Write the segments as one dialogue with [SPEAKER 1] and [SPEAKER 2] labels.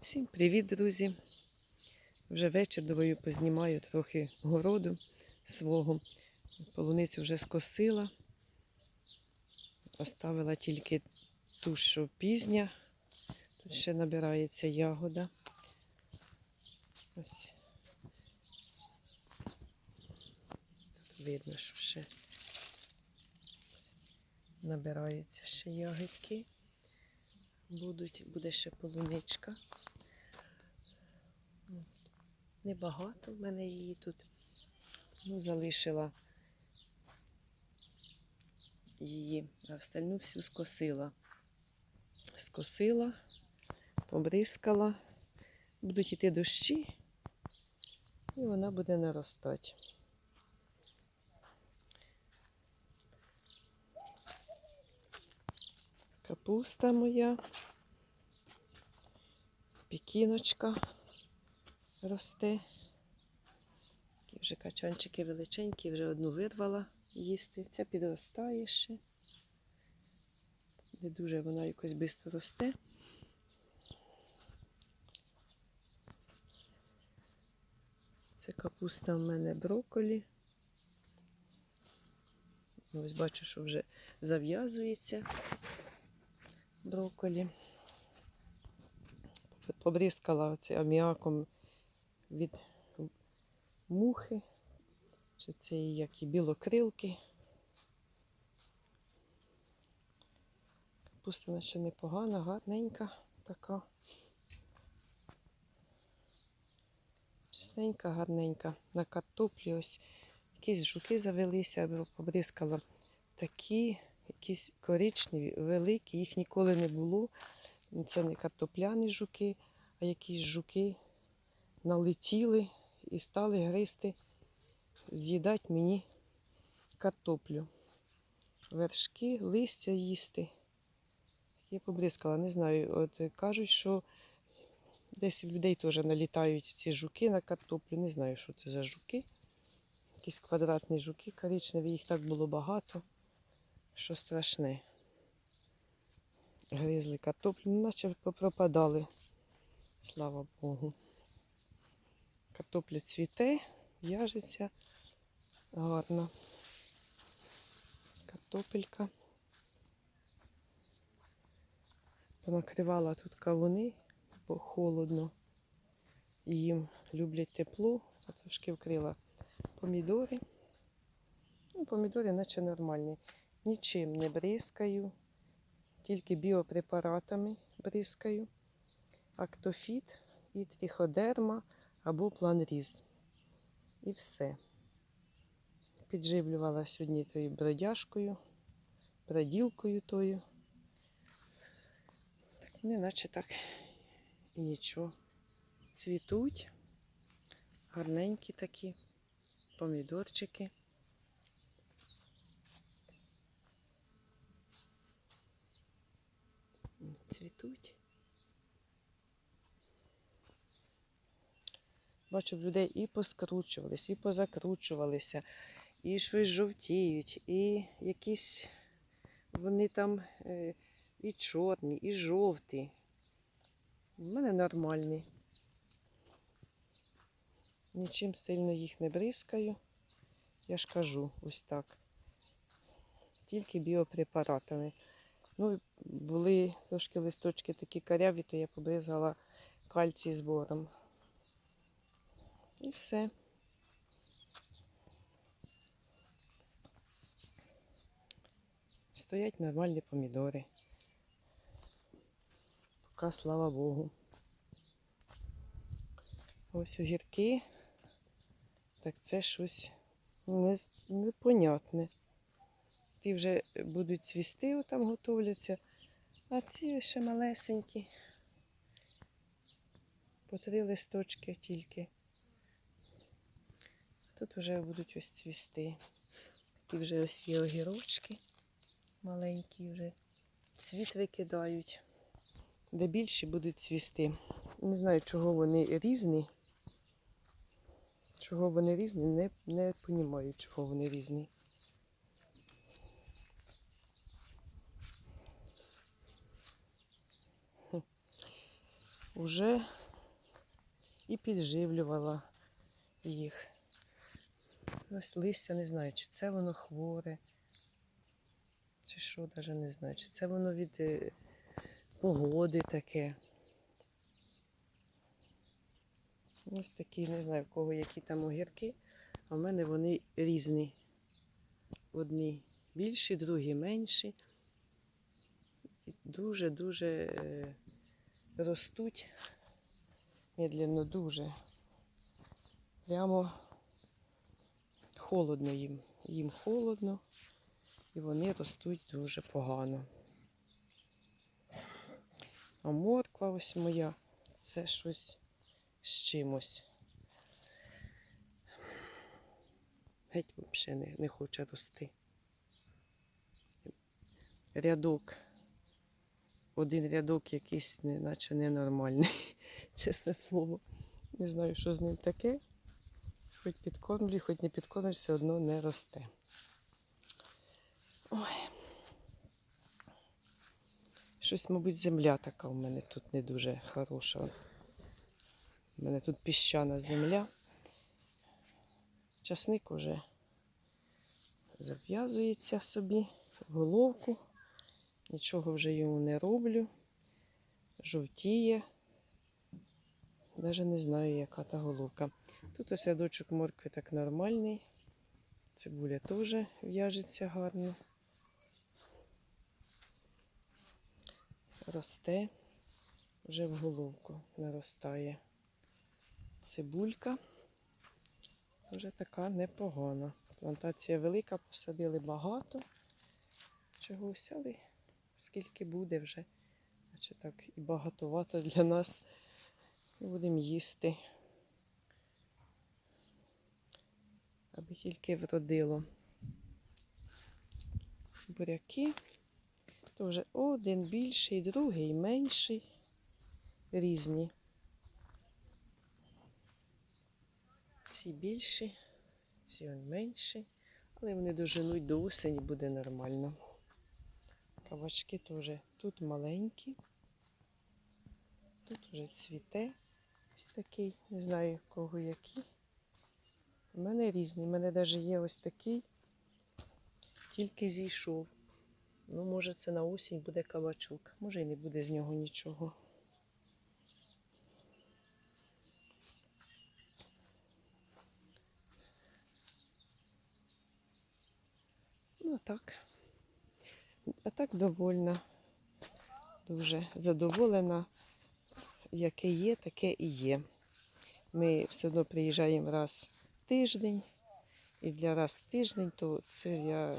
[SPEAKER 1] Всім привіт, друзі! Вже вечір думаю, познімаю трохи городу свого. Полуницю вже скосила. Оставила тільки ту, що пізня. Тут ще набирається ягода. Ось. Тут видно, що ще набираються ще ягодки. Будуть, буде ще полуничка. Небагато в мене її тут. Ну, залишила її, а остальну всю скосила. Скосила, побризкала. Будуть йти дощі, і вона буде наростати. Капуста моя, пікіночка росте. Такі вже качанчики величенькі, вже одну вирвала їсти. Ця підростає ще. Не дуже вона якось швидко росте. Це капуста в мене брокколі. Ось бачу, що вже зав'язується брокколі. Побризкала оце аміаком від мухи, чи це як і білокрилки. Капуста ще непогана, гарненька така. Чистенька, гарненька. На картоплі ось якісь жуки завелися, побризкала такі, якісь коричневі, великі, їх ніколи не було. Це не картопляні жуки, а якісь жуки налетіли і стали гризти, з'їдати мені картоплю. Вершки, листя їсти. Я побризкала, не знаю. От кажуть, що десь у людей теж налітають ці жуки на картоплю. Не знаю, що це за жуки. Якісь квадратні жуки коричневі, їх так було багато, що страшне. Гризли картоплю, ну, наче попропадали. Слава Богу. Картопля цвіте, в'яжеться гарно. Картопелька. Понакривала тут кавуни, бо холодно. Їм люблять тепло, а трошки вкрила помідори. Ну, помідори наче нормальні. Нічим не бризкаю, тільки біопрепаратами бризкаю. Актофіт і тріходерма або планріз. І все. Підживлювала сьогодні тою бродяжкою, броділкою тою. Вони наче так і нічого. Цвітуть, гарненькі такі, помідорчики. Цвітуть. Бачу, людей і поскручувались, і позакручувалися, і щось жовтіють, і якісь вони там е, і чорні, і жовті. У мене нормальні. Нічим сильно їх не бризкаю. Я ж кажу ось так. Тільки біопрепаратами. Ну, були трошки листочки такі каряві, то я побризгала кальцій збором. І все. Стоять нормальні помідори. Поки слава Богу. Ось огірки. Так це щось не, непонятне. Ті вже будуть цвісти, там готовляться, а ці ще малесенькі. По три листочки тільки. Тут вже будуть ось цвісти. Такі вже ось є огірочки маленькі вже. Цвіт викидають. Де більші будуть цвісти. Не знаю, чого вони різні. Чого вони різні, не, не розумію, чого вони різні. Вже і підживлювала їх. Ось листя не знаю, чи це воно хворе, чи що, навіть не знаю, чи це воно від е, погоди таке. Ось такі, не знаю, в кого які там огірки, а в мене вони різні. Одні більші, другі менші. Дуже-дуже ростуть медленно дуже. Прямо холодно їм. Їм холодно і вони ростуть дуже погано. А морква ось моя це щось з чимось. Геть взагалі не, не хоче рости. Рядок. Один рядок якийсь, наче ненормальний, чесне слово. Не знаю, що з ним таке. Хоч підкормлюй, хоч не підкормлюй, все одно не росте. Ой. Щось, мабуть, земля така у мене тут не дуже хороша. У мене тут піщана земля. Часник уже зав'язується собі в головку. Нічого вже йому не роблю. Жовтіє. Навіть не знаю, яка та головка. Тут ось рядочок моркви так нормальний. Цибуля теж в'яжеться гарно. Росте, вже в головку наростає. Цибулька вже така непогана. Плантація велика, посадили багато. Чогось, але скільки буде вже. Значить так і багатовато для нас. Будемо їсти. Аби тільки вродило. Буряки. То вже один більший, другий менший. Різні. Ці більші, ці менші. Але вони доженуть до осені, буде нормально. Кабачки теж тут маленькі. Тут вже цвіте. Ось такий, не знаю кого які. У мене різні. У мене навіть є ось такий, тільки зійшов. Ну, може, це на осінь буде кабачок. Може і не буде з нього нічого. Ну, так. А так довольна. Дуже задоволена. Яке є, таке і є. Ми все одно приїжджаємо раз в тиждень. І для раз в тиждень, то це я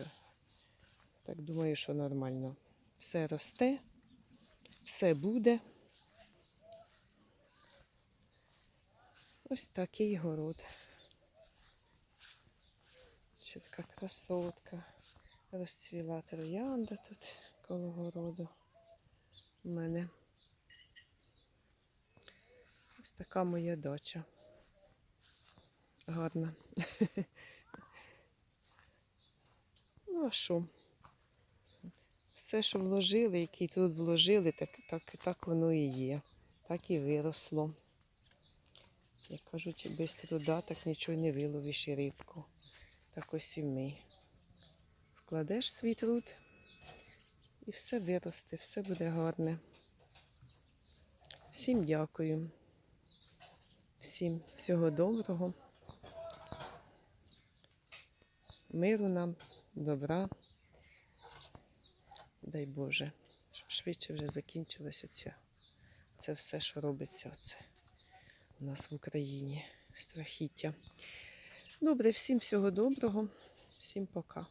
[SPEAKER 1] так думаю, що нормально. Все росте, все буде. Ось такий город. Ще така красотка. Розцвіла троянда тут коло городу. У мене. Ось така моя дача. Гарна. Ну, а що? Все, що вложили, який тут вложили, так, так, так воно і є. Так і виросло. Як кажуть, без труда так нічого не виловиш і рибку. Так ось і ми. Вкладеш свій труд і все виросте, все буде гарне. Всім дякую. Всім всього доброго. Миру нам, добра. Дай Боже, щоб швидше вже закінчилося ця, це все, що робиться оце у нас в Україні. Страхіття. Добре, всім всього доброго, всім пока.